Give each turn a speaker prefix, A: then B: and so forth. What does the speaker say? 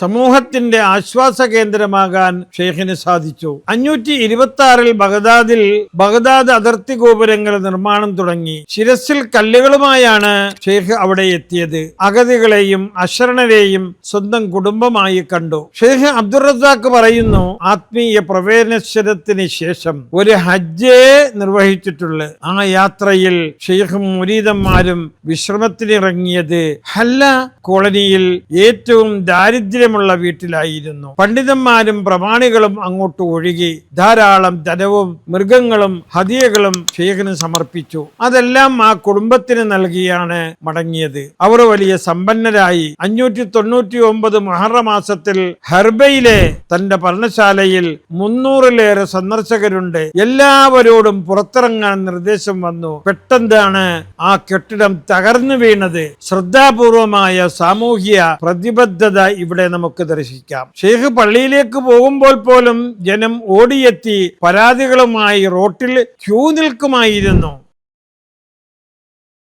A: സമൂഹത്തിന്റെ ആശ്വാസ കേന്ദ്രമാകാൻ ഷെയ്ഖിന് സാധിച്ചു. അഞ്ഞൂറ്റി ഇരുപത്തി ആറിൽ ബഗദാദിൽ ബഗദാദ് അതിർത്തി ഗോപുരങ്ങൾ നിർമ്മാണം തുടങ്ങി. ശിരസിൽ കല്ലുകളുമായാണ് ഷെയ്ഖ് അവിടെ എത്തിയത്. അഗതികളെയും അശരണരെയും സ്വന്തം കുടുംബമായി കണ്ടു. ഷെയ്ഖ് അബ്ദുൾ പറയുന്നു ആത്മീയ പ്രവേശനത്തിന് ശേഷം ഒരു ഹജ്ജേ നിർവഹിച്ചിട്ടുള്ള. ആ യാത്രയിൽ ഷെയ്ഖും മുരീതന്മാരും വിശ്രമത്തിനിറങ്ങിയത് ഹല്ല കോളനിയിൽ ഏറ്റവും ദാരിദ്ര്യമുള്ള വീട്ടിലായിരുന്നു. പണ്ഡിതന്മാരും പ്രമാണികളും അങ്ങോട്ട് ഒഴുകി ധാരാളം ധനവും മൃഗങ്ങളും ഹതിയകളും ഷെയ്ഖിന് സമർപ്പിച്ചു. അതെല്ലാം ആ കുടുംബത്തിന് നൽകിയാണ് മടങ്ങിയത്. അവർ വലിയ സമ്പന്നരായി. അഞ്ഞൂറ്റി തൊണ്ണൂറ്റി ഒമ്പത് മാസത്തിൽ ഹർബയിലെ തന്റെ പഠനശാലയിൽ മുന്നൂറിലേറെ സന്ദർശകരുണ്ട്. എല്ലാവരോടും പുറത്തിറങ്ങാൻ നിർദ്ദേശം വന്നു. പെട്ടെന്നാണ് ആ കെട്ടിടം തകർന്നു വീണത്. ശ്രദ്ധാപൂർവമായ സാമൂഹ്യ പ്രതിബദ്ധത ഇവിടെ നമുക്ക് ദർശിക്കാം. ഷെയ്ഖ് പള്ളിയിലേക്ക് പോകുമ്പോൾ പോലും ജനം ഓടിയെത്തി പരാതികളുമായി റോട്ടിൽ ക്യൂ നിൽക്കുമായിരുന്നു.